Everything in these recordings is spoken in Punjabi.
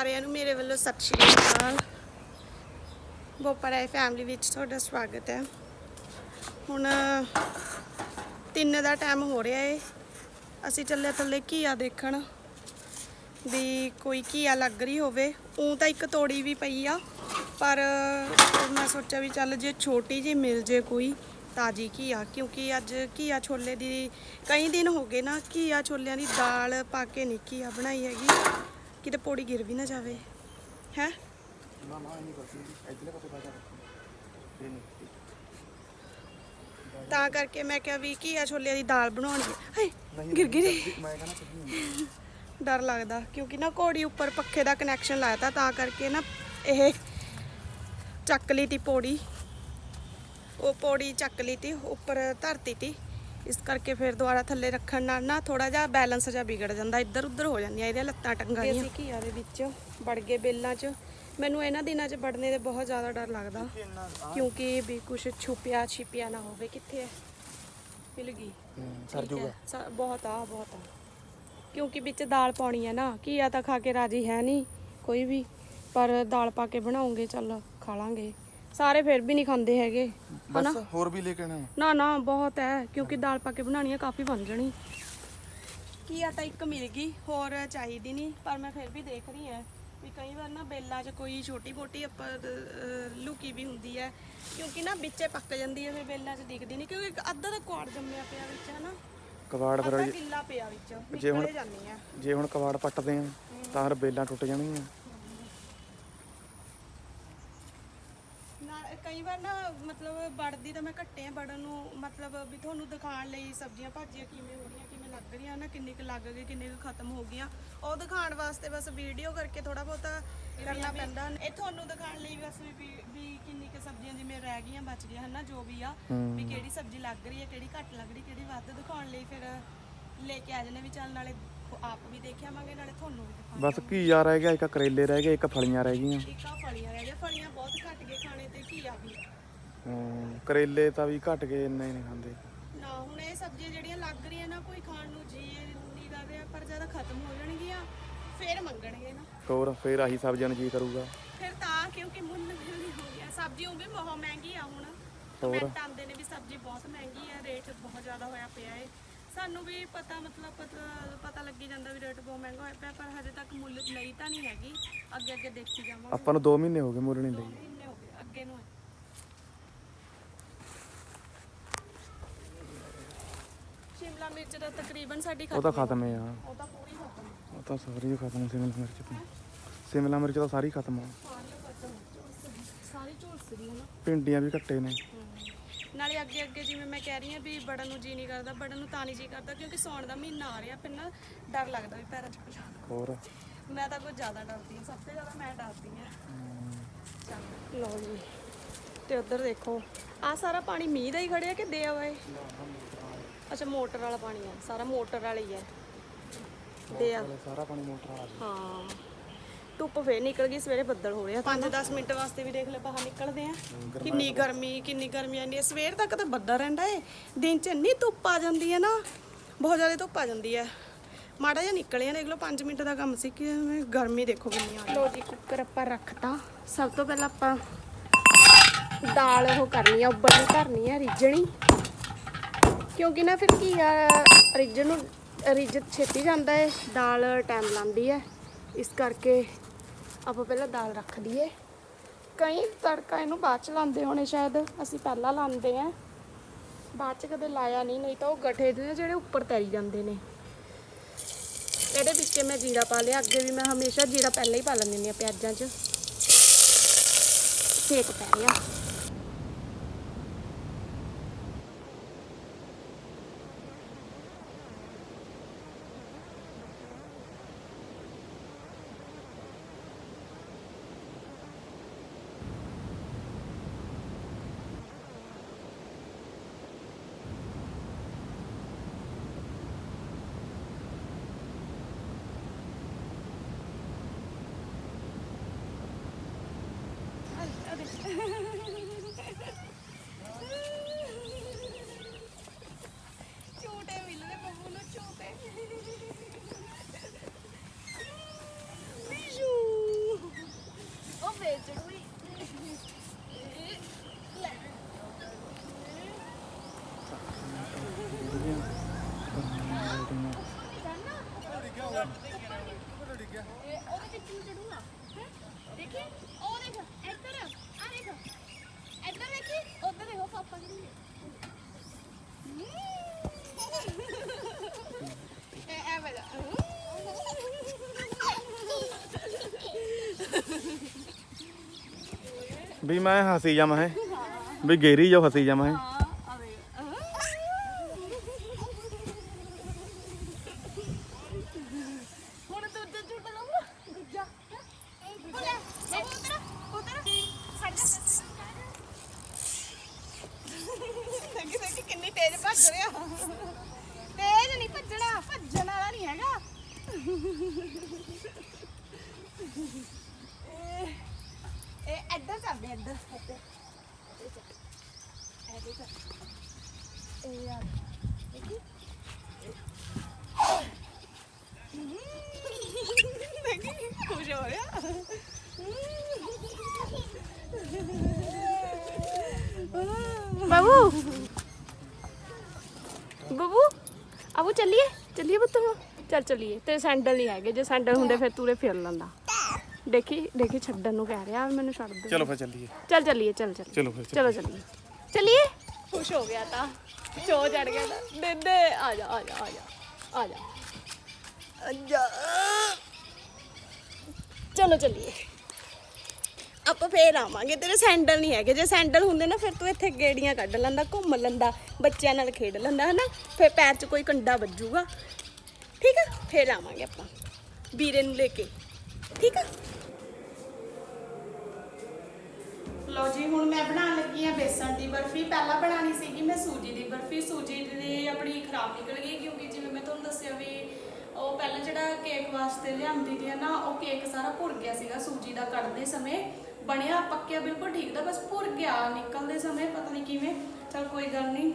ਸਾਰਿਆਂ ਨੂੰ ਮੇਰੇ ਵੱਲੋਂ ਸਤਿ ਸ਼੍ਰੀ ਅਕਾਲ। ਬੋਪਰਾਏ ਫੈਮਿਲੀ ਵਿੱਚ ਤੁਹਾਡਾ ਸਵਾਗਤ ਹੈ। ਹੁਣ ਤਿੰਨ ਦਾ ਟਾਈਮ ਹੋ ਰਿਹਾ ਏ। ਅਸੀਂ ਚੱਲੇ ਥੱਲੇ ਘੀਆ ਦੇਖਣ ਵੀ ਕੋਈ ਘੀਆ ਲੱਗ ਰਹੀ ਹੋਵੇ। ਉਹ ਤਾਂ ਇੱਕ ਤੋੜੀ ਵੀ ਪਈ ਆ, ਪਰ ਮੈਂ ਸੋਚਿਆ ਵੀ ਚੱਲ ਜੇ ਛੋਟੀ ਜੀ ਮਿਲ ਜੇ ਕੋਈ ਤਾਜੀ ਘੀਆ, ਕਿਉਂਕਿ ਅੱਜ ਘੀਆ ਛੋਲੇ ਦੀ ਕਈ ਦਿਨ ਹੋ ਗਏ ਨਾ, ਘੀਆ ਛੋਲਿਆਂ ਦੀ ਦਾਲ ਪਾ ਕੇ ਨਹੀਂ ਘੀਆ ਬਣਾਈ ਹੈਗੀ। ਕਿਤੇ ਪੋੜੀ ਗਿਰ ਵੀ ਨਾ ਜਾਵੇ। ਹੈ? ਨਾ ਨਾ ਇਹ ਨਹੀਂ ਕਰਦੀ ਇੱਧਰਲੇ ਪਾਸੇ ਬਾਜਾ ਇਹ ਨਹੀਂ। ਤਾਂ ਕਰਕੇ ਮੈਂ ਕਿਹਾ ਵੀ ਘੀਆ ਛੋਲਿਆਂ ਦੀ ਦਾਲ ਬਣਾਉਣੀ ਹਾਏ ਗਿਰ ਗਿਰੇ ਮੈਂ ਡਰ ਲੱਗਦਾ ਕਿਉਂਕਿ ਨਾ ਘੋੜੀ ਉੱਪਰ ਪੱਖੇ ਦਾ ਕਨੈਕਸ਼ਨ ਲਾਇਆ ਤਾ ਤਾਂ ਕਰਕੇ ਨਾ ਇਹ ਚੱਕ ਲਈ ਤੀ ਪੌੜੀ। ਉਹ ਪੌੜੀ ਚੱਕ ਲਈ ਤੀ ਉੱਪਰ ਧਰਤੀ ਤੀ। ਇਸ ਕਰਕੇ ਫਿਰ ਦੁਬਾਰਾ ਥੱਲੇ ਰੱਖਣ ਨਾਲ ਨਾ ਥੋੜਾ ਜਿਹਾ ਬੈਲੈਂਸ ਜਿਹਾ ਵਿਗੜ ਜਾਂਦਾ ਇੱਧਰ ਉੱਧਰ ਹੋ ਜਾਂਦੀਆਂ ਇਹਦੇ ਲੱਤਾਂ ਟੰਗਾਂ ਦੀਆਂ ਅਸੀਂ ਘੀਆ ਦੇ ਵਿੱਚ ਵੜ ਗਏ ਬੇਲਾਂ 'ਚ। ਮੈਨੂੰ ਇਹਨਾਂ ਦਿਨਾਂ 'ਚ ਵੜਨੇ ਦੇ ਬਹੁਤ ਜ਼ਿਆਦਾ ਡਰ ਲੱਗਦਾ ਕਿਉਂਕਿ ਵੀ ਕੁਝ ਛੁਪਿਆ ਛਿਪਿਆ ਨਾ ਹੋਵੇ ਕਿੱਥੇ ਹੈ? ਮਿਲ ਗਈ। ਸਰ। ਜੂਗਾ। ਬਹੁਤ ਆ ਬਹੁਤ ਆ। ਕਿਉਂਕਿ ਵਿੱਚ ਦਾਲ ਪਾਉਣੀ ਹੈ ਨਾ ਘੀਆ ਤਾਂ ਖਾ ਕੇ ਰਾਜੀ ਹੈ ਨਹੀਂ ਕੋਈ ਵੀ ਪਰ ਦਾਲ ਪਾ ਕੇ ਬਣਾਉਂਗੇ ਚੱਲ ਖਾ ਲਾਂਗੇ। ਸਾਰੇ ਫਿਰ ਵੀ ਨਹੀਂ ਖਾਂਦੇ ਹੈਗੇ ਹਨਾ? ਬਸ ਹੋਰ ਵੀ ਲੈ ਕੇ ਆਣਾ ਨਾ ਨਾ ਬਹੁਤ ਹੈ ਕਿਉਂਕਿ ਦਾਲ ਪਾ ਕੇ ਬਣਾਉਣੀ ਹੈ ਕਾਫੀ ਬਣ ਜਣੀ। ਘੀਆ ਤਾਂ ਇੱਕ ਮਿਲ ਗਈ ਹੋਰ ਚਾਹੀਦੀ ਨਹੀਂ ਪਰ ਮੈਂ ਫਿਰ ਵੀ ਦੇਖ ਰਹੀ ਹਾਂ ਵੀ ਕਈ ਵਾਰ ਨਾ ਬੇਲਾਂ 'ਚ ਕੋਈ ਛੋਟੀ ਮੋਟੀ ਆਪਾਂ ਲੁਕੀ ਵੀ ਹੁੰਦੀ ਹੈ ਕਿਉਂਕਿ ਨਾ ਵਿੱਚੇ ਪੱਕ ਜਾਂਦੀ ਹੈ ਫਿਰ ਬੇਲਾਂ 'ਚ ਦਿਖਦੀ ਨਹੀਂ ਕਿਉਂਕਿ ਅੱਧਾ ਤਾਂ ਕੁਆੜ ਜੰਮਿਆ ਪਿਆ ਵਿੱਚ ਹੈ ਨਾ ਕਵਾੜ ਫਿਰ ਗਿੱਲਾ ਪਿਆ ਵਿੱਚ ਜੇ ਹੁਣ- ਆ। ਜੇ ਹੁਣ ਕਵਾੜ ਪੱਟਦੇ ਆ ਤਾਂ ਹਰ ਬੇਲਾਂ ਟੁੱਟ ਜਾਣਗੀਆਂ ਨਾ ਕਈ ਵਾਰ ਨਾ ਮਤਲਬ ਵੜਦੀ ਤਾਂ ਮੈਂ ਘੱਟੇ ਆ ਵੜਨ ਨੂੰ ਮਤਲਬ ਵੀ ਤੁਹਾਨੂੰ ਦਿਖਾਉਣ ਲਈ ਸਬਜ਼ੀਆਂ ਭਾਜੀਆਂ ਕਿਵੇਂ ਹੋ ਰਹੀਆਂ ਕਿਵੇਂ ਲੱਗ ਰਹੀਆਂ ਨਾ ਕਿੰਨੀ ਕੁ ਲੱਗ ਗਈ ਕਿੰਨੀ ਕੁ ਖਤਮ ਹੋ ਗਈਆਂ। ਉਹ ਦਿਖਾਉਣ ਵਾਸਤੇ ਬਸ ਵੀਡੀਓ ਕਰਕੇ ਥੋੜਾ ਬਹੁਤਾ ਕਰਨਾ ਪੈਂਦਾ। ਇਹ ਤੁਹਾਨੂੰ ਦਿਖਾਉਣ ਲਈ ਬਸ ਵੀ- ਵੀ ਕਿੰਨੀ ਕੁ ਸਬਜ਼ੀਆਂ ਜਿਵੇਂ ਰਹਿ ਗਈਆਂ ਬਚ ਗਈਆਂ ਹਨਾ ਜੋ ਵੀ ਆ ਵੀ ਕਿਹੜੀ ਸਬਜ਼ੀ ਲੱਗ ਰਹੀ ਹੈ ਕਿਹੜੀ ਘੱਟ ਲੱਗ ਰਹੀ ਕਿਹੜੀ ਵੱਧ ਦਿਖਾਉਣ ਲਈ ਫਿਰ ਲੈ ਕੇ ਆ ਜਾਂਦੇ ਵੀ ਚੱਲ ਨਾਲੇ ਆਪ ਵੀ ਦੇਖਿਆਵਾਂਗੇ ਨਾਲੇ ਤੁਹਾਨੂੰ ਵੀ ਦਿਖਾਵਾਂਗੇ ਬਸ ਘੀਆ ਰਹਿ ਗਿਆ ਇੱਕ ਕਰੇਲੇ ਰਹਿ ਗਏ ਇੱਕ ਫਲੀਆਂ ਰਹਿ ਗਈਆਂ। ਇੱਕ ਆ ਫਲੀਆਂ ਰਹਿ ਗਈਆਂ ਫਲੀਆਂ ਬਹੁਤ ਘੱਟ ਗਏ ਖਾਣੇ ਤੇ ਘੀਆ ਵੀ ਹਮ, ਕਰੇਲੇ ਤਾਂ ਵੀ ਘਟ ਗਏ ਇੰਨੇ ਨਹੀਂ ਖਾਂਦੇ। ਨਾ ਹੁਣ ਇਹ ਸਬਜ਼ੀਆਂ ਜਿਹੜੀਆਂ ਲੱਗ ਰਹੀਆਂ ਨਾ ਕੋਈ ਖਾਣ ਨੂੰ ਜੀ ਨਹੀਂ ਕਰ ਰਿਹਾ ਪਰ ਜਦ ਖਤਮ ਹੋ ਜਾਣਗੀਆਂ ਫੇਰ ਮੰਗਣਗੇ ਨਾ। ਹੋਰ ਫੇਰ ਆਹੀ ਸਬਜ਼ੀਆਂ ਨੂੰ ਜੀ ਕਰੂਗਾ। ਫਿਰ ਤਾਂ ਕਿਉਂਕਿ ਮੁੱਲ ਮਿਲਣੀ ਹੋ ਗਿਆ। ਸਬਜ਼ੀ ਉਹ ਵੀ ਬਹੁਤ ਮਹਿੰਗੀ ਆ ਹੁਣ। ਕਮੈਂਟ ਆਉਂਦੇ ਨੇ ਵੀ ਸਬਜ਼ੀ ਬਹੁਤ ਮਹਿੰਗੀ ਹੈ ਰੇਟ ਬਹੁਤ ਜ਼ਿਆਦਾ ਹੋਇਆ ਪਿਆ ਹੈ ਸਾਨੂੰ ਵੀ ਪਤਾ ਮਤਲਬ ਪਤਾ ਪਤਾ ਲੱਗੀ ਜਾਂਦਾ ਵੀ ਰੇਟ ਬਹੁਤ ਮਹਿੰਗਾ ਹੋਇਆ ਪਿਆ ਪਰ ਹਜੇ ਤੱਕ ਮੁੱਲ ਲਈ ਤਾਂ ਨਹੀਂ ਹੈਗੀ। ਅੱਗੇ ਅੱਗੇ ਦੇਖੀ ਜਾਵਾਂਗੇ। ਆਪਾਂ ਨੂੰ 2 ਮਹੀਨੇ ਹੋ ਗਏ ਮੁੱਲ ਨਹੀਂ ਲਈ। ਮਹੀਨੇ ਹੋ ਗਏ ਅੱਗੇ ਨੂੰ। ਹੈ। ਸ਼ਿਮਲਾ ਮਿਰਚ ਦਾ ਤਕਰੀਬਨ ਸਾਡੀ ਉਹ ਤਾਂ ਖਤਮ ਖਤਮ ਹੈ ਆ ਉਹ ਤਾਂ ਪੂਰੀ ਖਤਮ। ਹੈ। ਉਹ ਤਾਂ ਸਾਰੀ ਖਤਮ ਸਿਮਲਾ ਮਿਰਚ ਤਾਂ। ਸਿਮਲਾ ਮਿਰਚ ਤਾਂ ਸਾਰੀ ਖਤਮ ਆ ਸਾਰੀ ਖਤਮ ਸਾਰੀ ਝੁਲਸ ਹੈ ਨਾ ਭਿੰਡੀਆਂ ਵੀ ਘੱਟੇ ਨੇ। ਨਾਲੇ ਅੱਗੇ ਅੱਗੇ ਜਿਵੇਂ ਮੈਂ ਕਹਿ ਰਹੀ ਹਾਂ ਵੀ ਬੜਨ ਨੂੰ ਜੀ ਨਹੀਂ ਕਰਦਾ ਬੜਨ ਨੂੰ ਤਾਂ ਨਹੀਂ ਜੀ ਕਰਦਾ ਕਿਉਂਕਿ ਸੌਣ ਦਾ ਮਹੀਨਾ ਆ ਰਿਹਾ ਫਿਰ ਨਾ ਡਰ ਲੱਗਦਾ ਵੀ ਪੈਰਾਂ 'ਚ ਕੁਝ ਹੋਰ? ਮੈਂ ਤਾਂ ਕੁਝ ਜ਼ਿਆਦਾ ਡਰਦੀ ਹਾਂ ਸਭ ਤੋਂ ਜ਼ਿਆਦਾ ਮੈਂ ਡਰਦੀ ਹਾਂ। ਚੱਲ। ਲਓ ਜੀ ਤੇ ਉਧਰ ਦੇਖੋ ਆ ਸਾਰਾ ਪਾਣੀ ਮੀਂਹ ਦਾ ਹੀ ਖੜਿਆ ਕਿ ਦੇ ਆਵੇ ਅੱਛਾ ਮੋਟਰ ਵਾਲਾ ਪਾਣੀ ਆ ਸਾਰਾ ਮੋਟਰ ਵਾਲਾ ਹੀ ਹੈ ਦੇ ਆ ਸਾਰਾ ਪਾਣੀ ਮੋਟਰ ਆ। ਹਾਂ। ਧੁੱਪ ਫੇਰ ਨਿਕਲ ਗਈ ਸਵੇਰੇ ਬੱਦਲ ਹੋ ਰਿਹਾ 5-10 ਮਿੰਟ ਵਾਸਤੇ ਵੀ ਦੇਖ ਲੈ ਬਾਹਰ ਨਿਕਲਦੇ ਆ। ਕਿੰਨੀ ਗਰਮੀ ਕਿੰਨੀ ਗਰਮੀ ਆਂਦੀ ਹੈ ਸਵੇਰ ਤੱਕ ਤਾਂ ਬੱਦਲ ਰਹਿੰਦਾ ਏ। ਦਿਨ ਚ ਇੰਨੀ ਧੁੱਪ ਆ ਜਾਂਦੀ ਹੈ ਨਾ ਬਹੁਤ ਜ਼ਿਆਦਾ ਧੁੱਪ ਆ ਜਾਂਦੀ ਹੈ ਮਾੜਾ ਜਿਹਾ ਨਿਕਲੇ ਆ ਦੇਖ ਲਓ 5 ਮਿੰਟ ਦਾ ਕੰਮ ਸੀ ਕਿ ਗਰਮੀ ਦੇਖੋ ਕਿੰਨੀ ਆ ਲੋ ਜੀ ਕੁੱਕਰ ਆਪਾਂ ਰੱਖਤਾ। ਸਭ ਤੋਂ ਪਹਿਲਾਂ ਆਪਾਂ ਦਾਲ ਉਹ ਕਰਨੀ ਆ ਉੱਬਲਣੀ ਧਰਨੀ ਆ ਰਿੱਝਣੀ। ਕਿਉਂਕਿ ਨਾ ਫਿਰ ਕੀ ਆ ਰਿੱਝਣ ਨੂੰ ਰਿੱਝ ਛੇਤੀ ਜਾਂਦਾ ਏ ਦਾਲ ਟਾਈਮ ਲਾਂਦੀ ਹੈ ਇਸ ਕਰਕੇ ਆਪਾਂ ਪਹਿਲਾਂ ਦਾਲ ਰੱਖ ਦਈਏ। ਕਈ ਤੜਕਾ ਇਹਨੂੰ ਬਾਅਦ ਚ ਲਾਉਂਦੇ ਹੋਣੇ ਸ਼ਾਇਦ, ਅਸੀਂ ਪਹਿਲਾਂ ਲਾਉਂਦੇ ਆ। ਬਾਅਦ ਚ ਕਦੇ ਲਾਇਆ ਨਹੀਂ ਨਹੀਂ ਤਾਂ ਉਹ ਗਠੇ ਦੇ ਜਿਹੜੇ ਉੱਪਰ ਤੈਰੀ ਜਾਂਦੇ ਨੇ। ਇਹਦੇ ਵਿੱਚ ਮੈਂ ਜੀਰਾ ਪਾ ਲਿਆ, ਅੱਗੇ ਵੀ ਮੈਂ ਹਮੇਸ਼ਾ ਜੀਰਾ ਪਹਿਲਾਂ ਹੀ ਪਾ ਲੈਂਦੀ ਹਾਂ ਪਿਆਜ਼ਾਂ 'ਚ। ਸੇਕ ਪੈ ਰਿਹਾ ਨੂੰ ਚੜੂਗਾ ਹੈ ਦੇਖੀ ਉਹ ਦੇਖ ਇੱਧਰ ਆ ਦੇਖ ਇੱਧਰ ਦੇਖੀ ਉੱਧਰ ਦੇਖੋ ਪਾਪਾ ਜੀ ਐ ਐ ਬਲਾ ਵੀ ਮੈਂ ਹੱਸੀ ਜਾਵਾਂ ਹੈ। ਵੀ ਗੇਰੀ ਜੋ ਹੱਸੀ ਜਾਵਾਂ ਹੈ ਹੁਣ ਦੂਜਾ ਝੂਟਾ ਲਾਉਂਗਾ ਦੂਜਾ ਉਲੇ ਉਧਰ ਉਧਰ ਸਾਡਾ ਦੇਖੀ ਦੇਖੀ ਕਿੰਨੀ ਤੇਜ਼ ਭੱਜ ਰਿਹਾ ਤੇਜ਼ ਨਹੀਂ ਭੱਜਣਾ ਭੱਜਣ ਵਾਲਾ ਨਹੀਂ ਹੈਗਾ ਇਹ- ਇਹ ਇੱਧਰ ਚੱਲਦੇ ਇੱਧਰ ਇੱਧਰ ਇੱਧਰ ਚੱਲ। ਇਹ ਯਾਰ ਦੇਖੀ ਦੇਖੀ ਖੁਸ਼ ਬਾਬੂ ਬਾਬੂ ਆਬੂ ਚੱਲੀਏ ਚੱਲੀਏ ਬੱਤੂ ਚੱਲ ਚੱਲੀਏ ਤੇ ਸੈਂਡਲ ਨਹੀਂ ਹੈਗੇ ਜੇ ਸੈਂਡਲ ਹੁੰਦੇ ਫਿਰ ਤੂਰੇ ਫਿਰ ਲੈਂਦਾ ਦੇਖੀ ਦੇਖੀ ਛੱਡਣ ਨੂੰ ਕਹਿ ਰਿਹਾ ਮੈਨੂੰ ਛੱਡ ਦੇ ਚਲੋ ਫਿਰ ਚੱਲੀਏ ਚੱਲ ਚੱਲੀਏ ਚੱਲ ਚੱਲ ਚਲੋ ਫਿਰ ਚਲੋ ਚੱਲੀਏ ਚੱਲੀਏ ਖੁਸ਼ ਹੋ ਗਿਆ ਤਾਂ ਚੋ ਚੜ ਗਿਆ ਤਾਂ ਦੇਦੇ ਆ ਜਾ ਆ ਜਾ ਚਲੋ ਚੱਲੀਏ। ਆਪਾਂ ਫੇਰ ਆਵਾਂਗੇ, ਤੇਰੇ ਸੈਂਡਲ ਨਹੀਂ ਹੈਗੇ। ਜੇ ਸੈਂਡਲ ਹੁੰਦੇ ਨਾ, ਫਿਰ ਤੂੰ ਇੱਥੇ ਗੇੜੀਆਂ ਕੱਢ ਲੈਂਦਾ, ਘੁੰਮ ਲੈਂਦਾ, ਬੱਚਿਆਂ ਨਾਲ ਖੇਡ ਲੈਂਦਾ, ਹਨਾ? ਫਿਰ ਪੈਰ 'ਚ ਕੋਈ ਕੰਡਾ ਵੱਜੂਗਾ। ਠੀਕ ਆ? ਫੇਰ ਆਵਾਂਗੇ ਆਪਾਂ, ਵੀਰੇ ਨੂੰ ਲੈ ਕੇ। ਠੀਕ ਆ? ਲੋ ਜੀ, ਹੁਣ ਮੈਂ ਬਣਾਉਣ ਲੱਗੀ ਆ ਬੇਸਣ ਦੀ ਬਰਫੀ। ਪਹਿਲਾਂ ਬਣਾਣੀ ਸੀਗੀ ਮੈਂ ਸੂਜੀ ਦੀ ਬਰਫੀ। ਸੂਜੀ ਦੀ ਆਪਣੀ ਖਰਾਬ ਨਿਕਲ ਗਈ, ਕਿਉਂਕਿ ਜਿਵੇਂ ਮੈਂ ਤੁਹਾਨੂੰ ਦੱਸਿਆ ਵੀ ਉਹ ਪਹਿਲਾਂ ਜਿਹੜਾ ਕੇਕ ਵਾਸਤੇ ਲਿਆਂਦੀ ਦੀ ਆ ਨਾ, ਉਹ ਕੇਕ ਸਾਰਾ ਭੁਰ ਗਿਆ ਸੀਗਾ, ਸੂਜੀ ਦਾ ਕੱਢਦੇ ਸਮੇਂ। ਬਣਿਆ ਪੱਕਿਆ ਬਿਲਕੁਲ ਠੀਕ ਦਾ, ਬਸ ਭੁਰ ਗਿਆ ਨਿਕਲਦੇ ਸਮੇਂ, ਪਤਾ ਨਹੀਂ ਕਿਵੇਂ। ਚਲ ਕੋਈ ਗੱਲ ਨਹੀਂ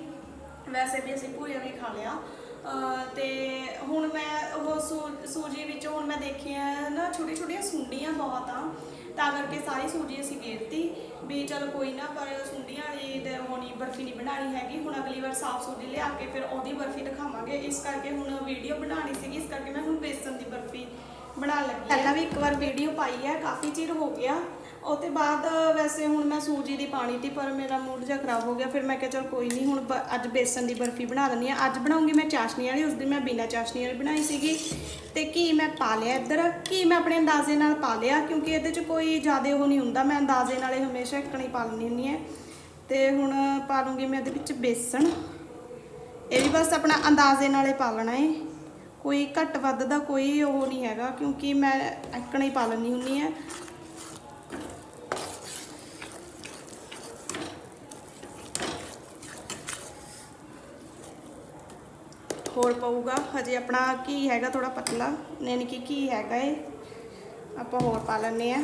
ਵੈਸੇ ਵੀ ਅਸੀਂ ਭੁਰਿਆ ਵੀ ਖਾ ਲਿਆ। ਅਹ ਤੇ ਹੁਣ ਮੈਂ ਉਹ ਸੂ- ਸੂਜੀ ਵਿੱਚ ਹੁਣ ਮੈਂ ਦੇਖਿਆ ਨਾ ਛੋਟੀ ਛੋਟੀਆਂ ਸੁੰਡੀਆਂ ਬਹੁਤ ਆ। ਤਾਂ ਕਰਕੇ ਸਾਰੀ ਸੂਜੀ ਅਸੀਂ ਗੇਰਤੀ ਵੀ ਚਲ ਕੋਈ ਨਾ, ਪਰ ਸੁੰਡੀਆਂ ਵਾਲੀ ਤੇ ਹੋਣੀ ਬਰਫੀ ਨਹੀਂ ਬਣਾਣੀ ਹੈਗੀ। ਹੁਣ ਅਗਲੀ ਵਾਰ ਸਾਫ਼ ਸੂਜੀ ਲਿਆ ਕੇ ਫਿਰ ਉਹਦੀ ਬਰਫੀ ਦਿਖਾਵਾਂਗੇ। ਇਸ ਕਰਕੇ ਹੁਣ ਵੀਡੀਓ ਬਣਾਣੀ ਸੀਗੀ, ਇਸ ਕਰਕੇ ਮੈਂ ਹੁਣ ਬੇਸਨ ਦੀ ਬਰਫੀ ਬਣਾ ਲੱਗੀ ਪਹਿਲਾਂ ਵੀ ਇੱਕ ਵਾਰ ਵੀਡੀਓ ਪਾਈ ਹੈ, ਕਾਫੀ ਚਿਰ ਹੋ ਗਿਆ। ਉਹ ਤੇ ਬਾਅਦ ਵੈਸੇ ਹੁਣ ਮੈਂ ਸੂਜੀ ਦੀ ਪਾਣੀ ਤੀ, ਪਰ ਮੇਰਾ ਮੂਡ ਜਿਹਾ ਖਰਾਬ ਹੋ ਗਿਆ। ਫਿਰ ਮੈਂ ਕਿਹਾ ਚਲ ਕੋਈ ਨਹੀਂ ਹੁਣ ਬ- ਅੱਜ ਬੇਸਨ ਦੀ ਬਰਫੀ ਬਣਾ ਦਿੰਦੀ ਆ ਅੱਜ ਬਣਾਉਂਗੀ ਮੈਂ ਚਾਸ਼ਨੀ ਵਾਲੀ, ਉਸ ਦਿਨ ਮੈਂ ਬਿਨਾਂ ਚਾਸ਼ਨੀ ਵਾਲੀ ਬਣਾਈ ਸੀਗੀ। ਤੇ ਘੀ ਮੈਂ ਪਾ ਲਿਆ ਇੱਧਰ? ਘੀ ਮੈਂ ਆਪਣੇ ਅੰਦਾਜ਼ੇ ਨਾਲ ਪਾ ਲਿਆ? ਕਿਉਂਕਿ ਇਹਦੇ 'ਚ ਕੋਈ ਜ਼ਿਆਦਾ ਉਹ ਨਹੀਂ ਹੁੰਦਾ। ਮੈਂ ਅੰਦਾਜ਼ੇ ਨਾਲੇ ਹਮੇਸ਼ਾ ਇਕਣੀ ਪਾ ਲੈਂਦੀ ਹੁੰਦੀ ਹਾਂ। ਤੇ ਹੁਣ ਪਾ ਲੂੰਗੀ ਮੈਂ ਇਹਦੇ ਵਿੱਚ ਬੇਸਣ ਇਹ ਵੀ ਬਸ ਆਪਣਾ ਅੰਦਾਜ਼ੇ ਨਾਲੇ ਪਾ ਲੈਣਾ ਹੈ ਕੋਈ ਘੱਟ ਵੱਧ ਦਾ ਕੋਈ ਉਹ ਨਹੀਂ ਹੈਗਾ, ਕਿਉਂਕਿ ਮੈਂ ਇਕਣਾ ਹੀ ਪਾ ਲੈਂਦੀ ਹੁੰਦੀ ਹੈ। ਹੋਰ ਪਊਗਾ। ਹਜੇ ਆਪਣਾ ਘੀ ਹੈਗਾ ਥੋੜਾ ਪਤਲਾ, ਯਾਨੀ ਕਿ ਘੀ ਹੈਗਾ ਏ ਆਪਾਂ ਹੋਰ ਪਾ ਲੈਂਦੇ ਆ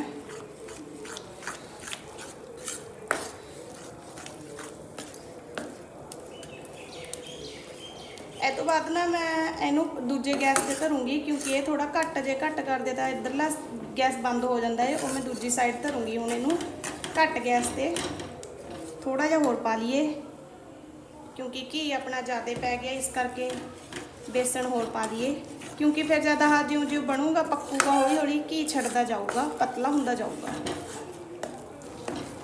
ਇਹ ਤੋਂ ਬਾਅਦ ਨਾ ਮੈਂ ਇਹਨੂੰ ਦੂਜੇ ਗੈਸ ਤੇ ਧਰੂੰਗੀ, ਕਿਉਂਕਿ ਇਹ ਥੋੜਾ ਘੱਟ, ਜੇ ਘੱਟ ਕਰਦੇ ਤਾਂ ਇਧਰਲਾ ਗੈਸ ਬੰਦ ਹੋ ਜਾਂਦਾ ਹੈ ਉਹ ਮੈਂ ਦੂਜੀ ਸਾਈਡ ਧਰੂੰਗੀ ਹੁਣ ਇਹਨੂੰ ਘੱਟ ਗੈਸ ਤੇ। ਥੋੜਾ ਜਿਹਾ ਹੋਰ ਪਾ ਲਈਏ। ਕਿਉਂਕਿ ਘੀ ਆਪਣਾ ਜ਼ਿਆਦਾ ਪੈ ਗਿਆ, ਇਸ ਕਰਕੇ ਬੇਸਣ ਹੋਰ ਪਾ ਦਈਏ। ਕਿਉਂਕਿ ਫਿਰ ਜ਼ਿਆਦਾ ਹਾਂ ਜਿਉਂ ਜਿਉਂ ਬਣੂਗਾ, ਪੱਕੂਗਾ ਹੌਲੀ ਹੌਲੀ ਘੀ ਛੱਡਦਾ ਜਾਊਗਾ, ਪਤਲਾ ਹੁੰਦਾ ਜਾਊਗਾ।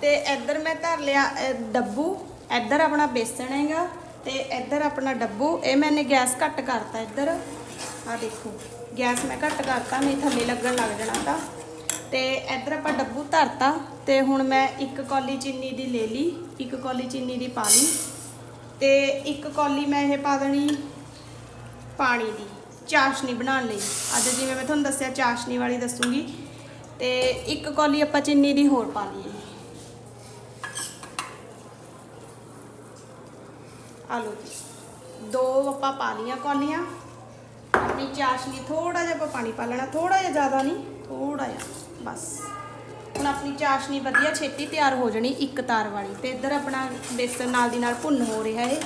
ਤੇ ਇੱਧਰ ਮੈਂ ਧਰ ਲਿਆ ਡੱਬੂ। ਇੱਧਰ ਆਪਣਾ ਬੇਸਣ ਹੈਗਾ ਤੇ ਇੱਧਰ ਆਪਣਾ ਡੱਬੂ। ਇਹ ਮੈਨੇ ਗੈਸ ਘੱਟ ਕਰਤਾ ਇੱਧਰ। ਆ ਦੇਖੋ, ਗੈਸ ਮੈਂ ਘੱਟ ਕਰਤਾ, ਨਹੀਂ ਥੱਲੇ ਲੱਗਣ ਲੱਗ ਜਾਣਾ ਤਾਂ। ਤੇ ਇੱਧਰ ਆਪਾਂ ਡੱਬੂ ਧਰਤਾ ਤੇ ਹੁਣ ਮੈਂ ਇੱਕ ਕੌਲੀ ਚੀਨੀ ਦੀ ਲੈ ਲਈ, ਇੱਕ ਕੌਲੀ ਚੀਨੀ ਦੀ ਪਾ ਲਈ। ਤੇ ਇੱਕ ਕੌਲੀ ਮੈਂ ਇਹ ਪਾ ਦੇਣੀ ਪਾਣੀ ਦੀ, ਚਾਸ਼ਨੀ ਬਣਾਉਣ ਲਈ। ਅੱਜ ਜਿਵੇਂ ਮੈਂ ਤੁਹਾਨੂੰ ਦੱਸਿਆ, ਚਾਸ਼ਨੀ ਵਾਲੀ ਦੱਸੂਗੀ। ਤੇ ਇੱਕ ਕੌਲੀ ਆਪਾਂ ਚੀਨੀ ਦੀ ਹੋਰ ਪਾ ਲਈਏ। ਆ ਲਓ ਜੀ। ਦੋ ਆਪਾਂ ਪਾ ਲੀਆਂ ਕੌਲੀਆਂ। ਆਪਣੀ ਚਾਸ਼ਨੀ ਥੋੜਾ ਜਿਹਾ ਆਪਾਂ ਪਾਣੀ ਪਾ ਲੈਣਾ ਥੋੜਾ ਜਿਹਾ ਜ਼ਿਆਦਾ ਨਹੀਂ ਥੋੜਾ ਜਿਹਾ, ਬਸ। ਹੁਣ ਆਪਣੀ ਚਾਸ਼ਨੀ ਵਧੀਆ ਛੇਤੀ ਤਿਆਰ ਹੋ ਜਾਣੀ ਇੱਕ ਤਾਰ ਵਾਲੀ ਤੇ ਇੱਧਰ ਆਪਣਾ ਬੇਸਨ ਨਾਲ ਦੀ ਨਾਲ ਭੁੰਨ ਹੋ ਰਿਹਾ ਹੈ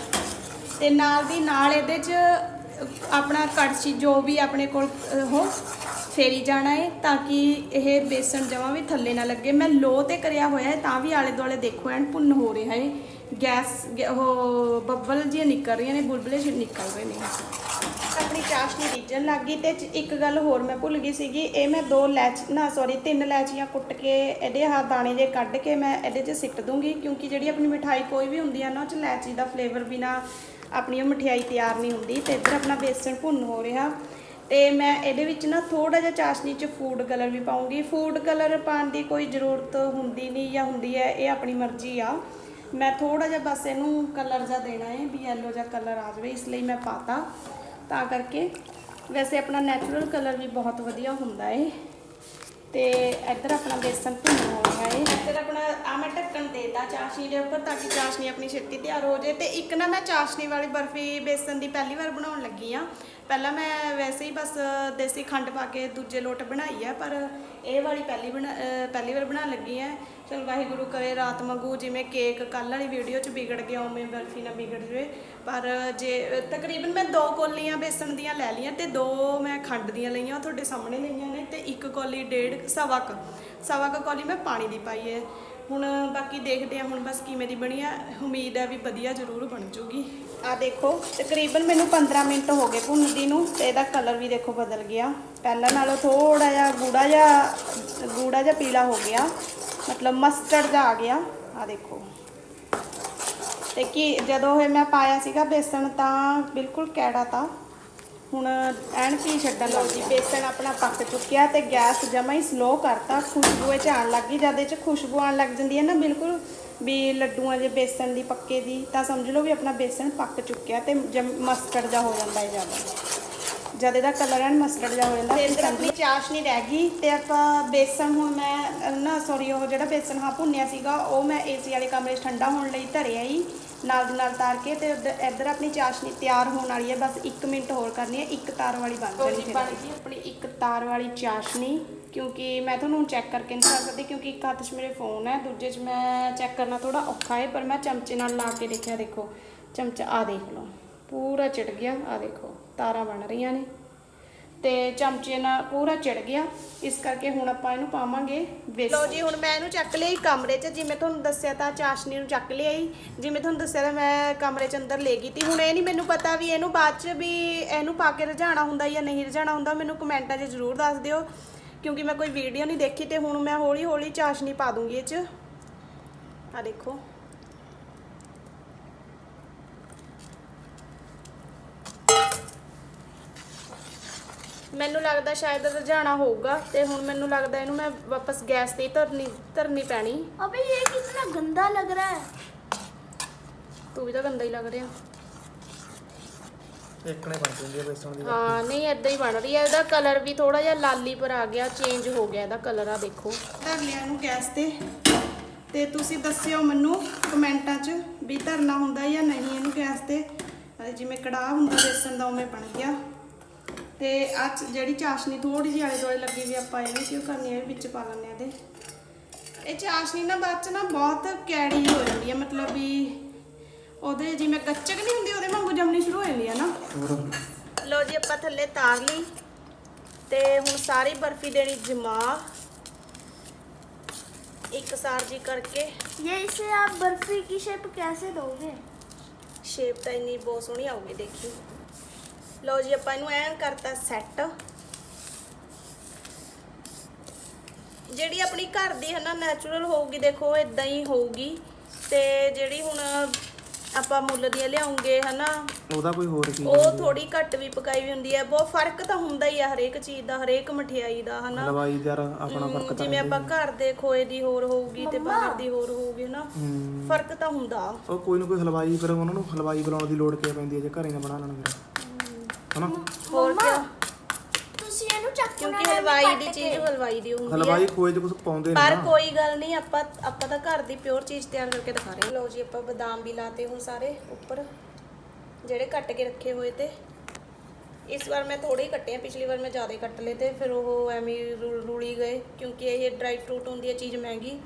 ਤੇ ਨਾਲ ਦੀ ਨਾਲ ਇਹਦੇ 'ਚ ਆਪਣਾ ਕੜਛੀ ਜੋ ਵੀ ਆਪਣੇ ਕੋਲ ਉਹ ਫੇਰੀ ਜਾਣਾ ਹੈ ਤਾਂ ਕਿ ਇਹ ਬੇਸਣ ਜਮਾਂ ਵੀ ਥੱਲੇ ਨਾ ਲੱਗੇ। ਮੈਂ ਲੋ ਤੇ ਕਰਿਆ ਹੋਇਆ ਹੈ ਤਾਂ ਵੀ ਆਲੇ ਦੁਆਲੇ ਦੇਖੋ, ਐਨ ਭੁੰਨ ਹੋ ਰਿਹਾ ਹੈ ਗੈਸ, ਗ- ਉਹ ਬੱਬਲ ਜਿਹੀਆਂ ਨਿਕਲ ਰਹੀਆਂ ਨੇ, ਬੁਲਬਲੇ ਜਿਹੇ ਨਿਕਲ ਰਹੇ ਨੇ। ਆਪਣੀ ਚਾਸ਼ਨੀ ਰੀਜਨ ਲੱਗ ਗਈ ਤੇ ਇੱਕ ਗੱਲ ਹੋਰ ਮੈਂ ਭੁੱਲ ਗਈ ਸੀਗੀ, ਇਹ ਮੈਂ ਦੋ ਲੈਚ, ਨਾ ਸੌਰੀ ਤਿੰਨ ਲੈਚੀਆਂ ਕੁੱਟ ਕੇ ਇਹਦੇ ਆਹ ਦਾਣੇ ਜੇ ਕੱਢ ਕੇ ਮੈਂ ਇਹਦੇ 'ਚ ਸਿੱਟ ਦੂੰਗੀ, ਕਿਉਂਕਿ ਜਿਹੜੀ ਆਪਣੀ ਮਿਠਾਈ ਕੋਈ ਵੀ ਹੁੰਦੀ ਆ ਨਾ, ਉਹ 'ਚ ਲੈਚੀ ਦਾ ਫਲੇਵਰ ਬਿਨਾ ਆਪਣੀ ਉਹ ਮਠਿਆਈ ਤਿਆਰ ਨਹੀਂ ਹੁੰਦੀ ਤੇ ਇੱਧਰ ਆਪਣਾ ਬੇਸਣ ਭੁੰਨ ਹੋ ਰਿਹਾ। ਤੇ ਮੈਂ ਇਹਦੇ ਵਿੱਚ ਨਾ ਥੋੜਾ ਜਿਹਾ ਚਾਸ਼ਨੀ 'ਚ ਫੂਡ ਕਲਰ ਵੀ ਪਾਉਂਗੀ। ਫੂਡ ਕਲਰ ਪਾਉਣ ਦੀ ਕੋਈ ਜ਼ਰੂਰਤ ਹੁੰਦੀ ਨਹੀਂ ਜਾਂ ਹੁੰਦੀ ਹੈ, ਇਹ ਆਪਣੀ ਮਰਜ਼ੀ ਆ। ਮੈਂ ਥੋੜਾ ਜਿਹਾ ਬਸ ਇਹਨੂੰ ਕਲਰ ਜਿਹਾ ਦੇਣਾ ਹੈ ਵੀ yellow ਜਿਹਾ ਕਲਰ ਆ ਜਾਵੇ, ਇਸ ਲਈ ਮੈਂ ਪਾਤਾ। ਤਾਂ ਕਰਕੇ ਵੈਸੇ ਆਪਣਾ ਨੈਚੁਰਲ ਕਲਰ ਵੀ ਬਹੁਤ ਵਧੀਆ ਹੁੰਦਾ ਏ। ਤੇ ਇੱਧਰ ਆਪਣਾ ਬੇਸਨ ਭੁੰਨ ਹੋ ਰਿਹਾ ਏ। ਇੱਧਰ ਆਪਣਾ ਆ ਮੈਂ ਢੱਕਣ ਦੇਤਾ ਚਾਸ਼ਨੀ ਦੇ ਉੱਪਰ ਤਾਂ ਕਿ ਚਾਸ਼ਨੀ ਆਪਣੀ ਛੇਤੀ ਤਿਆਰ ਹੋ ਜਾਏ। ਤੇ ਇੱਕ ਨਾ ਮੈਂ ਚਾਸ਼ਨੀ ਵਾਲੀ ਬਰਫੀ ਬੇਸਨ ਦੀ ਪਹਿਲੀ ਵਾਰ ਬਣਾਉਣ ਲੱਗੀ ਆ। ਪਹਿਲਾਂ ਮੈਂ ਵੈਸੇ ਹੀ ਬਸ ਦੇਸੀ ਖੰਡ ਪਾ ਕੇ ਦੂਜੇ ਲੋਟ ਬਣਾਈ ਆ, ਪਰ ਇਹ ਵਾਲੀ ਪਹਿਲੀ ਬਣਾ, ਅਹ ਪਹਿਲੀ ਵਾਰ ਬਣਾਉਣ ਲੱਗੀ ਆ ਚਲ ਵਾਹਿਗੁਰੂ ਕਰੇ, ਰਾਤ ਮੰਗੂ, ਜਿਵੇਂ ਕੇਕ ਕੱਲ੍ਹ ਵਾਲੀ ਵੀਡੀਓ 'ਚ ਵਿਗੜ ਗਿਆ, ਉਵੇਂ ਬਰਫੀ ਨਾ ਵਿਗੜ ਜਾਵੇ। ਪਰ ਜੇ, ਤਕਰੀਬਨ ਮੈਂ ਦੋ ਕੋਲੀਆਂ ਬੇਸਣ ਦੀਆਂ ਲੈ ਲਈਆਂ ਤੇ ਦੋ ਮੈਂ ਖੰਡ ਦੀਆਂ ਲਈਆਂ, ਉਹ ਤੁਹਾਡੇ ਸਾਹਮਣੇ ਲਈਆਂ ਨੇ ਤੇ ਇੱਕ ਕੋਲੀ ਡੇਢ ਸਵਾ ਕੁ ਸਵਾ ਕੁ ਕੋਲੀ ਮੈਂ ਪਾਣੀ ਦੀ ਪਾਈ ਹੈ ਹੁਣ ਬਾਕੀ ਦੇਖਦੇ ਆ ਹੁਣ ਬਸ ਕਿਵੇਂ ਦੀ ਬਣੀ ਆ। ਉਮੀਦ ਹੈ ਵੀ ਵਧੀਆ ਜ਼ਰੂਰ ਬਣ ਜੂਗੀ। ਆ ਦੇਖੋ, ਤਕਰੀਬਨ ਮੈਨੂੰ 15 ਮਿੰਟ ਹੋ ਗਏ ਭੁੰਨਦੀ ਨੂੰ ਤੇ ਇਹਦਾ ਕਲਰ ਵੀ ਦੇਖੋ ਬਦਲ ਗਿਆ। ਪਹਿਲਾਂ ਨਾਲੋਂ ਥੋੜਾ ਜਿਹਾ ਗੂੜਾ ਜਿਹਾ ਗੂੜਾ ਜਿਹਾ ਪੀਲਾ ਹੋ ਗਿਆ, ਮਤਲਬ ਮਸਟਰਡ ਜਿਹਾ ਆ ਗਿਆ। ਆ ਦੇਖੋ। ਤੇ ਕੀ ਜਦੋਂ ਇਹ ਮੈਂ ਪਾਇਆ ਸੀਗਾ ਬੇਸਣ ਤਾਂ ਬਿਲਕੁਲ ਕੈੜਾ ਤਾ। ਹੁਣ ਐਨ ਕੀ ਛੱਡਣ ਲੱਗ ਗਈ। ਬੇਸਣ ਆਪਣਾ ਪੱਕ ਚੁੱਕਿਆ ਤੇ ਗੈਸ ਜਮਾ ਹੀ ਸਲੋ ਕਰਤਾ। ਖੁਸ਼ਬੂ ਇਹ 'ਚ ਆਉਣ ਲੱਗ ਗਈ। ਜਦ ਇਹ ਚ ਖੁਸ਼ਬੂ ਆਉਣ ਲੱਗ ਜਾਂਦੀ ਹੈ ਨਾ, ਬਿਲਕੁਲ ਵੀ ਲੱਡੂਆਂ ਜੇ ਬੇਸਣ ਦੀ ਪੱਕੇ ਦੀ ਤਾਂ ਸਮਝ ਲਓ ਵੀ ਆਪਣਾ ਬੇਸਣ ਪੱਕ ਚੁੱਕਿਆ ਤੇ ਮਸਟਰਡ ਜਾ ਹੋ ਜਾਂਦਾ ਹੈ ਜ਼ਿਆਦਾ। ਜਦ ਇਹਦਾ ਕਲਰ ਐਨ ਮਸਟਰਡ ਜਾ ਹੋ ਜਾਂਦਾ ਤੇ ਇੱਧਰ ਆਪਣੀ ਚਾਸ਼ਨੀ ਰਹਿ ਗਈ। ਤੇ ਆਪਾਂ ਬੇਸਣ ਹੁਣ ਮੈਂ ਨਾ ਸੌਰੀ ਉਹ ਜਿਹੜਾ ਬੇਸਣ ਹਾਂ ਭੁੰਨਿਆ ਸੀਗਾ ਉਹ ਮੈਂ ਏਸੀ ਵਾਲੇ ਕਮਰੇ 'ਚ ਠੰਡਾ ਹੋਣ ਲਈ ਧਰਿਆ ਹੀ ਨਾਲ ਦੀ ਨਾਲ ਤਾਰ ਕੇ ਤੇ ਉੱਧਰ- ਇੱਧਰ ਆਪਣੀ ਚਾਸ਼ਨੀ ਤਿਆਰ ਹੋਣ ਵਾਲੀ ਹੈ ਬਸ 1 ਮਿੰਟ ਹੋਰ ਕਰਨੀ ਹੈ ਇੱਕ ਤਾਰ ਵਾਲੀ ਬਣ ਜਾਣੀ ਬਣ ਗਈ ਆਪਣੀ ਇੱਕ ਤਾਰ ਵਾਲੀ ਚਾਸ਼ਨੀ। ਕਿਉਂਕਿ ਮੈਂ ਤੁਹਾਨੂੰ ਹੁਣ ਚੈੱਕ ਕਰਕੇ ਨਹੀਂ ਕਰ ਸਕਦੀ ਕਿਉਂਕਿ ਇੱਕ ਹੱਥ 'ਚ ਮੇਰੇ ਫੋਨ ਹੈ, ਦੂਜੇ 'ਚ ਮੈਂ ਚੈੱਕ ਕਰਨਾ ਥੋੜਾ ਔਖਾ ਹੈ, ਪਰ ਮੈਂ ਚਮਚੇ ਨਾਲ ਲਾ ਕੇ ਦੇਖਿਆ, ਦੇਖੋ। ਚਮਚਾ ਆ ਦੇਖ ਲਓ। ਪੂਰਾ ਚਿੜ ਗਿਆ ਆ ਦੇਖੋ, ਤਾਰਾਂ ਬਣ ਰਹੀਆਂ ਨੇ। ਤੇ ਚਮਚੇ ਨਾਲ ਪੂਰਾ ਚਿੜ ਗਿਆ। ਇਸ ਕਰਕੇ ਹੁਣ ਆਪਾਂ ਇਹਨੂੰ ਪਾਵਾਂਗੇ ਬੇਸਣ ਲਓ ਜੀ, ਹੁਣ ਮੈਂ ਇਹਨੂੰ ਚੱਕ ਲਿਆ ਕਮਰੇ 'ਚ। ਜਿਵੇਂ ਤੁਹਾਨੂੰ ਦੱਸਿਆ ਤਾਂ ਚਾਸ਼ਨੀ ਨੂੰ ਚੱਕ ਲਿਆ ਹੀ ਜਿਵੇਂ ਤੁਹਾਨੂੰ ਦੱਸਿਆ ਤਾਂ ਮੈਂ ਕਮਰੇ 'ਚ ਅੰਦਰ ਲੈ ਗਈ ਤੀ। ਹੁਣ ਇਹ ਨਹੀਂ ਮੈਨੂੰ ਪਤਾ ਵੀ ਇਹਨੂੰ ਬਾਅਦ 'ਚ ਵੀ ਇਹਨੂੰ ਪਾ ਕੇ ਰਝਾਣਾ ਹੁੰਦਾ ਜਾਂ ਨਹੀਂ ਰਝਾਣਾ ਹੁੰਦਾ। ਮੈਨੂੰ ਕਮੈਂਟਾਂ 'ਚ ਜ਼ਰੂਰ ਦੱਸ ਦਿਓ। ਕਿਉਂਕਿ ਮੈਂ ਕੋਈ ਵੀਡੀਓ ਨਹੀਂ ਦੇਖੀ ਤੇ ਹੁਣ ਮੈਂ ਹੌਲੀ ਹੌਲੀ ਚਾਸ਼ਨੀ ਪਾ ਦੂੰਗੀ ਇਹ 'ਚ। ਆ ਦੇਖੋ। ਮੈਨੂੰ ਲੱਗਦਾ ਸ਼ਾਇਦ ਰਝਾਣਾ ਹੋਊਗਾ ਤੇ ਹੁਣ ਮੈਨੂੰ ਲੱਗਦਾ ਇਹਨੂੰ ਮੈਂ ਵਾਪਸ ਗੈਸ ਤੇ ਧਰਨੀ ਧਰਨੀ ਪੈਣੀ। ਅਬੇ ਇਹ ਕਿੰਨਾ ਗੰਦਾ ਲੱਗ ਰਿਹਾ ਤੂੰ ਵੀ ਤਾਂ ਗੰਦਾ ਹੀ ਲੱਗ ਰਿਹਾ। ਇੱਕ ਨੇ ਬਣ ਜਾਂਦੀ ਹੈ ਬੇਸਣ ਦੀ ਹਾਂ ਨਹੀਂ ਇਦਾਂ ਹੀ ਬਣ ਰਹੀ ਹੈ ਇਹਦਾ ਕਲਰ ਵੀ ਥੋੜਾ ਜਿਹਾ ਲਾਲੀ ਪਰ ਆ ਗਿਆ ਚੇਂਜ ਹੋ ਗਿਆ ਇਹਦਾ ਕਲਰ ਆ ਦੇਖੋ। ਧਰ ਲਿਆ ਇਹਨੂੰ ਗੈਸ ਤੇ। ਤੇ ਤੁਸੀਂ ਦੱਸਿਓ ਮੈਨੂੰ ਕਮੈਂਟਾਂ 'ਚ ਵੀ ਧਰਨਾ ਹੁੰਦਾ ਜਾਂ ਨਹੀਂ ਇਹਨੂੰ ਗੈਸ ਤੇ। ਜਿਵੇਂ ਕੜਾਹ ਹੁੰਦਾ ਬੇਸਣ ਦਾ ਉਵੇਂ ਬਣ ਗਿਆ। ਤੇ ਆ ਜਿਹੜੀ ਚਾਸ਼ਨੀ ਥੋੜੀ ਜਿਹੀ ਆਲੇ ਦੁਆਲੇ ਲੱਗੀ ਵੀ ਆਪਾਂ ਇਹ ਵੀ ਕਿਉਂ ਕਰਨੀ ਹੈ ਵਿੱਚ ਪਾ ਲੈਂਦੇ ਆ ਇਹਦੇ। ਇਹ ਚਾਸ਼ਨੀ ਨਾ ਬਾਅਦ ਚ ਨਾ ਬਹੁਤ ਕੈੜੀ ਹੋ ਜਾਂਦੀ ਹੈ ਮਤਲਬ ਵੀ ਉਹਦੇ ਜਿਵੇਂ ਕੱਚਕ ਨਹੀਂ ਹੁੰਦੀ ਉਹਦੇ ਵਾਂਗੂ ਜੰਮਣੀ ਸ਼ੁਰੂ ਹੋ ਜਾਂਦੀ ਹੈ ਨਾ ਲੋ ਜੀ ਆਪਾਂ ਥੱਲੇ ਤਾਰ ਲਈ ਤੇ ਹੁਣ ਸਾਰੀ ਬਰਫੀ ਦੇਣੀ ਜਮਾ ਇੱਕ ਸਾਰ ਜੀ ਕਰਕੇ ये इसे आप बर्फी की शेप कैसे दोगे ਸ਼ੇਪ ਤਾਂ ਇੰਨੀ ਬਹੁਤ ਸੋਹਣੀ ਆਊਗੀ ਦੇਖੀ ਲਓ ਜੀ ਆਪਾਂ ਇਹਨੂੰ ਐਨ ਕਰਤਾ ਸੈੱਟ ਜਿਹੜੀ ਆਪਣੀ ਘਰ ਦੀ ਹੈ ਨਾ ਨੈਚੁਰਲ ਹੋਊਗੀ ਦੇਖੋ ਇਦਾਂ ਹੀ ਹੋਊਗੀ ਤੇ ਜਿਹੜੀ ਹੁਣ ਆਪਾਂ ਮੁੱਲ ਦੀਆਂ ਲਿਆਉਂਗੇ ਹਨਾ? ਉਹਦਾ ਕੋਈ ਹੋਰ ਚੀਜ਼ ਉਹ ਥੋੜੀ ਘੱਟ ਵੀ ਪਕਾਈ ਵੀ ਹੁੰਦੀ ਹੈ। ਬਹੁਤ ਫ਼ਰਕ ਤਾਂ ਹੁੰਦਾ ਹੀ ਆ ਹਰੇਕ ਚੀਜ਼ ਦਾ ਹਰੇਕ ਮਠਿਆਈ ਦਾ ਹਨਾ? ਦਵਾਈ ਯਾਰ ਆਪਣਾ ਫ਼ਰਕ ਤਾਂ ਜਿਵੇਂ ਆਪਾਂ ਘਰ ਦੇ ਖੋਏ ਦੀ ਹੋਰ ਹੋਊਗੀ ਤੇ ਬਾਹਰ ਦੀ ਹੋਰ ਹੋਊਗੀ ਹਨਾ? ਫ਼ਰਕ ਤਾਂ ਹੁੰਦਾ। ਉਹ ਕੋਈ ਨਾ ਕੋਈ ਹਲਵਾਈ ਫਿਰ ਉਹਨਾਂ ਨੂੰ ਹਲਵਾਈ ਬਣਾਉਣ ਦੀ ਲੋੜ ਕਿਆ ਪੈਂਦੀ ਹੈ ਜੇ ਘਰੇ ਨਾ ਬਣਾ ਲੈਣ ਹਨਾ? ਹੋਰ ਕੀ ਕਿਉਂਕਿ ਹਲਵਾਈ ਦੀ ਚੀਜ਼ ਹਲਵਾਈ ਦੀ ਹੁੰਦੀ ਹੈ। ਹਲਵਾਈ ਖੋਏ 'ਚ ਕੁਝ ਪਾਉਂਦੇ ਪਰ ਨੇ। ਨਾ ਕੋਈ ਗੱਲ ਨਹੀਂ ਆਪਾਂ ਆਪਾਂ ਤਾਂ ਘਰ ਦੀ ਪਿਓਰ ਚੀਜ਼ ਤਿਆਰ ਕਰਕੇ ਦਿਖਾ ਰਹੇ ਹਾਂ। ਲਓ ਜੀ ਆਪਾਂ ਬਦਾਮ ਵੀ ਲਾਤੇ ਹੁਣ ਸਾਰੇ ਉੱਪਰ ਜਿਹੜੇ ਕੱਟ ਕੇ ਰੱਖੇ ਹੋਏ ਤੇ। ਇਸ ਵਾਰ ਮੈਂ ਥੋੜੇ ਹੀ ਕੱਟੇ ਆ ਪਿਛਲੀ ਵਾਰ ਮੈਂ ਜ਼ਿਆਦਾ ਕੱਟ ਲਏ ਤੇ ਫਿਰ ਉਹ ਐਵੇਂ ਰੁਲ- ਰੁਲੀ ਗਏ ਕਿਉਂਕਿ ਇਹ ਡਰਾਈ ਫਰੂਟ ਹੁੰਦੀ ਹੈ ਚੀਜ਼ ਮਹਿੰਗੀ।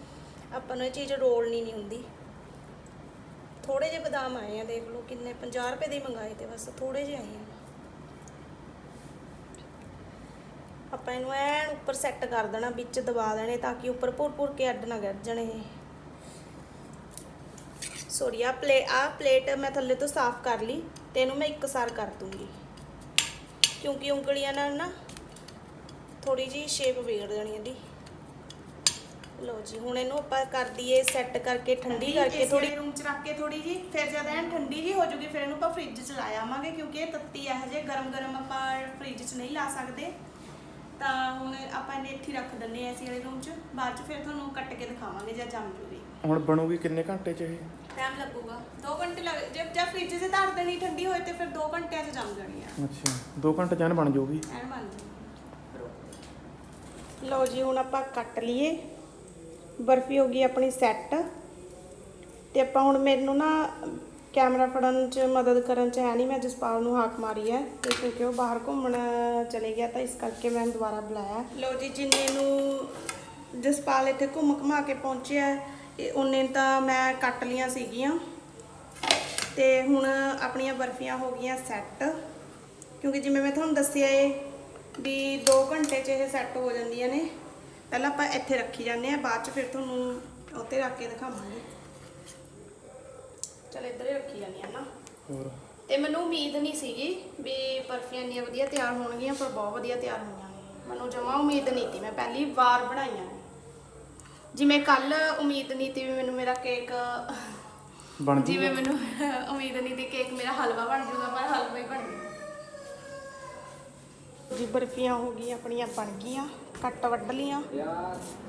ਆਪਾਂ ਨੂੰ ਇਹ ਚੀਜ਼ ਰੋਲਣੀ ਨਹੀਂ ਹੁੰਦੀ। ਥੋੜੇ ਜਿਹੇ ਬਦਾਮ ਆਏ ਆ ਦੇਖ ਲਓ ਕਿੰਨੇ 50 ਰੁਪਏ ਦੇ ਮੰਗਾਏ ਤੇ ਬਸ ਥੋੜੇ ਜਿਹੇ ਆਏ ਆ। ਆਪਾਂ ਇਹਨੂੰ ਐਨ ਉੱਪਰ ਸੈੱਟ ਕਰ ਦੇਣਾ ਵਿੱਚ ਦਬਾ ਦੇਣੇ ਤਾਂ ਕਿ ਉੱਪਰ ਭੁਰ ਭੁਰ ਕੇ ਅੱਡ ਨਾ ਗਿਰ ਜਾਣ ਇਹ। ਸੋਰੀ ਆ ਪਲੇ ਆ ਪਲੇਟ ਮੈਂ ਥੱਲੇ ਤੋਂ ਸਾਫ਼ ਕਰ ਲਈ ਤੇ ਇਹਨੂੰ ਮੈਂ ਇੱਕ ਸਾਰ ਕਰ ਦੂੰਗੀ। ਕਿਉਂਕਿ ਉਂਗਲੀਆਂ ਨਾਲ ਨਾ ਥੋੜੀ ਜੀ ਸ਼ੇਪ ਵਿਗੜ ਜਾਣੀ ਇਹਦੀ। ਲਓ ਜੀ ਹੁਣ ਇਹਨੂੰ ਆਪਾਂ ਕਰ ਦਈਏ ਸੈੱਟ ਕਰਕੇ ਠੰਡੀ ਕਰਕੇ ਥੋੜੀ ਰੂਮ ਚ ਰੱਖ ਕੇ ਥੋੜੀ ਜੀ ਫਿਰ ਜਦ ਐਨ ਠੰਡੀ ਜੀ ਹੋ ਜੂਗੀ ਫਿਰ ਇਹਨੂੰ ਆਪਾਂ ਫ੍ਰਿਜ ਚ ਲਾ ਆਵਾਂਗੇ ਕਿਉਂਕਿ ਇਹ ਤੱਤੀ ਹੈ ਹਜੇ ਗਰਮ ਗਰਮ ਆਪਾਂ ਫ੍ਰਿਜ ਚ ਨਹੀਂ ਲਾ ਸਕਦੇ। ਤਾਂ ਹੁਣ ਆਪਾਂ ਇਹਨੇ ਇੱਥੇ ਹੀ ਰੱਖ ਦਿੰਨੇ ਆ ਅਸੀਂ ਵਾਲੇ ਰੂਮ ਚ। ਬਾਅਦ ਚ ਫਿਰ ਤੁਹਾਨੂੰ ਕੱਟ ਕੇ ਦਿਖਾਵਾਂਗੇ ਜਦ ਜੰਮ ਜੂਗੀ। ਹੁਣ ਬਣੂਗੀ ਕਿੰਨੇ ਘੰਟੇ ਚ ਇਹ? ਟਾਈਮ ਲੱਗੂਗਾ। 2 ਘੰਟੇ ਲੱਗ ਜੇ ਜਦ ਫ੍ਰਿਜ 'ਚ ਧਰ ਦੇਣੀ ਠੰਡੀ ਹੋਏ ਤੇ ਫਿਰ 2 ਘੰਟਿਆਂ 'ਚ ਜੰਮ ਜਾਣੀ ਆ। ਅੱਛਾ 2 ਘੰਟੇ ਚ ਐਨ ਬਣ ਜਾਊਗੀ ਐਨ ਬਣ ਜਾਊਗੀ ਲਓ ਜੀ ਹੁਣ ਆਪਾਂ ਕੱਟ ਲਈਏ। ਬਰਫੀ ਹੋ ਗਈ ਆਪਣੀ ਸੈੱਟ ਤੇ ਆਪਾਂ ਹੁਣ ਮੈਨੂੰ ਨਾ ਕੈਮਰਾ ਫੜਨ 'ਚ ਮਦਦ ਕਰਨ 'ਚ ਹੈ ਨਹੀਂ, ਮੈਂ ਜਸਪਾਲ ਨੂੰ ਹਾਕ ਮਾਰੀ ਹੈ ਤੇ ਕਿਉਂਕਿ ਉਹ ਬਾਹਰ ਘੁੰਮਣ ਚਲੇ ਗਿਆ ਤਾਂ ਇਸ ਕਰਕੇ ਮੈਂ ਦੁਬਾਰਾ ਬੁਲਾਇਆ। ਲਓ ਜੀ, ਜਿੰਨੇ ਨੂੰ ਜਸਪਾਲ ਇੱਥੇ ਘੁੰਮ ਘੁਮਾ ਕੇ ਪਹੁੰਚਿਆ ਇਹ ਉਹਨੇ ਤਾਂ ਮੈਂ ਕੱਟ ਲੀਆਂ ਸੀਗੀਆਂ। ਤੇ ਹੁਣ ਆਪਣੀਆਂ ਬਰਫੀਆਂ ਹੋ ਗਈਆਂ ਸੈੱਟ ਕਿਉਂਕਿ ਜਿਵੇਂ ਮੈਂ ਤੁਹਾਨੂੰ ਦੱਸਿਆ ਏ ਵੀ 2 ਘੰਟੇ 'ਚ ਇਹ ਸੈੱਟ ਹੋ ਜਾਂਦੀਆਂ ਨੇ। ਪਹਿਲਾਂ ਆਪਾਂ ਇੱਥੇ ਰੱਖੀ ਜਾਂਦੇ ਆ ਬਾਅਦ 'ਚ ਫਿਰ ਤੁਹਾਨੂੰ ਉੱਤੇ ਰੱਖ ਕੇ ਦਿਖਾਵਾਂਗੇ। ਚਲ ਇੱਧਰ ਰੱਖੀ ਜਾਂਦੀ ਆ ਨਾ। ਹੋਰ? ਤੇ ਮੈਨੂੰ ਉਮੀਦ ਨਹੀਂ ਸੀਗੀ ਵੀ ਬਰਫੀਆਂ ਇੰਨੀਆਂ ਵਧੀਆ ਤਿਆਰ ਹੋਣਗੀਆਂ ਪਰ ਬਹੁਤ ਵਧੀਆ ਤਿਆਰ ਹੋਈਆਂ ਨੇ। ਮੈਨੂੰ ਜਮਾ ਉਮੀਦ ਨਹੀਂ ਸੀ ਮੈਂ ਪਹਿਲੀ ਵਾਰ ਬਣਾਈਆਂ ਜਿਵੇਂ ਕੱਲ ਉਮੀਦ ਨਹੀਂ ਸੀ ਵੀ ਮੈਨੂੰ ਮੇਰਾ ਕੇਕ ਬਣ ਜੂ ਜਿਵੇਂ ਮੈਨੂੰ ਉਮੀਦ ਨਹੀਂ ਸੀ ਕੇਕ ਮੇਰਾ ਹਲਵਾ ਬਣ ਜੂਗਾ ਪਰ ਹਲਵਾ ਹੀ ਬਣ ਗਿਆ ਜੀ ਬਰਫੀਆਂ ਹੋ ਗਈਆਂ ਆਪਣੀਆਂ ਬਣ ਗਈਆਂ ਕੱਟ ਵੱਢ ਲੀਆਂ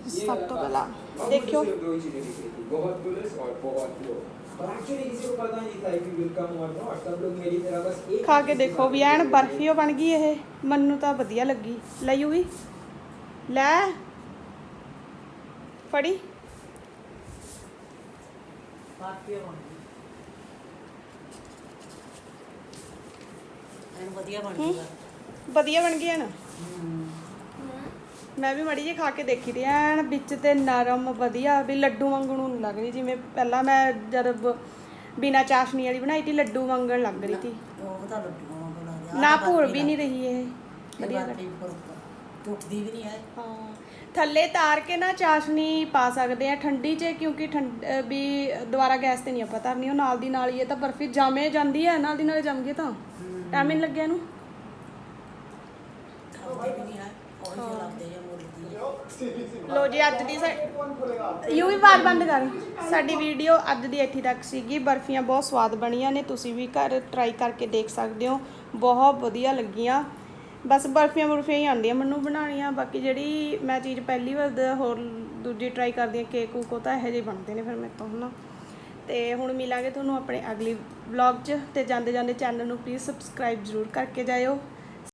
ਸਭ ਤੋਂ ਪਹਿਲਾਂ ਦੇਖਿਓ। ਬਹੁਤ ਪੁਲਿਸ ਔਰ ਬਹੁਤ ਲੋਕ ਖਾ ਕੇ ਦੇਖੋ ਵੀ ਐਨ ਬਰਫੀ ਬਣ ਗਈ ਇਹ ਮੈਨੂੰ ਤਾਂ ਵਧੀਆ ਲੱਗੀ। ਲਈ ਵੀ ਲੈ। ਫੜੀ। ਵਧੀਆ ਬਣ ਗਈ ਵਧੀਆ ਮੈਂ ਵੀ ਮੜੀ ਜੀ ਖਾ ਕੇ ਦੇਖੀ ਤੀ ਐਨ ਵਿੱਚ ਤੇ ਨਰਮ ਵਧੀਆ ਵੀ ਲੱਡੂ ਵਾਂਗੂ ਨੂੰ ਲੱਗ ਰਹੀ ਜਿਵੇਂ ਪਹਿਲਾਂ ਮੈਂ ਜਦ ਬਿਨਾ ਚਾਸ਼ਨੀ ਵਾਲੀ ਬਣਾਈ ਤੀ ਲੱਡੂ ਵਾਂਗਣ ਲੱਗ ਰਹੀ ਤੀ। ਉਹ ਤਾਂ ਲੱਡੂਆਂ ਵਾਂਗੂ ਲੱਗਦਾ ਨਾ ਭੁਰ ਵੀ ਨਹੀਂ ਰਹੀ ਇਹ ਵਧੀਆ ਟੁੱਟਦੀ ਵੀ ਨਹੀਂ ਹੈ। ਹਾਂ ਥੱਲੇ ਤਾਰ ਕੇ ਨਾ ਚਾਸ਼ਨੀ ਪਾ ਸਕਦੇ ਆ ਠੰਡੀ 'ਚ ਕਿਉਂਕਿ ਵੀ ਦੁਬਾਰਾ ਗੈਸ ਤੇ ਨਹੀਂ ਆਪਾਂ ਧਰਨੀ ਉਹ ਨਾਲ ਦੀ ਨਾਲ ਹੀ ਇਹ ਤਾਂ ਬਰਫੀ ਜਮੇ ਜਾਂਦੀ ਹੈ ਨਾਲ ਦੀ ਨਾਲ ਜੰਮ ਗਈ ਤਾਂ। ਟਾਈਮ ਹੀ ਨੀ ਲੱਗਿਆ ਇਹਨੂੰ? ਖਾਂਦੇ ਵੀ ਨਹੀਂ ਹੈ। ਲੱਗਦੇ ਜਾਂ ਹੈ ਲੋ ਜੀ, ਅੱਜ ਦੀ ਸਾ- ਯੂ ਵੀ ਬਾਤ ਬੰਦ ਕਰ। ਸਾਡੀ ਵੀਡੀਓ ਅੱਜ ਦੀ ਇੱਥੇ ਤੱਕ ਸੀਗੀ। ਬਰਫੀਆਂ ਬਹੁਤ ਸਵਾਦ ਬਣੀਆਂ ਨੇ। ਤੁਸੀਂ ਵੀ ਘਰ ਟਰਾਈ ਕਰਕੇ ਦੇਖ ਸਕਦੇ ਹੋ। ਬਹੁਤ ਵਧੀਆ ਲੱਗੀਆਂ। ਬਸ ਬਰਫੀਆਂ ਬਰਫੀਆਂ ਹੀ ਆਉਂਦੀਆਂ ਮੈਨੂੰ ਬਣਾਉਣੀਆਂ। ਬਾਕੀ ਜਿਹੜੀ ਮੈਂ ਚੀਜ਼ ਪਹਿਲੀ ਵਾਰ ਦ- ਹੋਰ ਦੂਜੀ ਟਰਾਈ ਕਰਦੀ ਹਾਂ ਕੇਕ ਕੂਕ ਉਹ ਤਾਂ ਇਹੋ ਜਿਹੇ ਬਣਦੇ ਨੇ ਫਿਰ ਮੇਰੇ ਤੋਂ, ਹਨਾ? ਤੇ ਹੁਣ ਮਿਲਾਂਗੇ ਤੁਹਾਨੂੰ ਆਪਣੇ ਅਗਲੀ ਵਲੌਗ 'ਚ। ਤੇ ਜਾਂਦੇ ਜਾਂਦੇ ਚੈਨਲ ਨੂੰ ਪਲੀਜ਼ ਸਬਸਕ੍ਰਾਈਬ ਜ਼ਰੂਰ ਕਰਕੇ ਜਾਇਓ।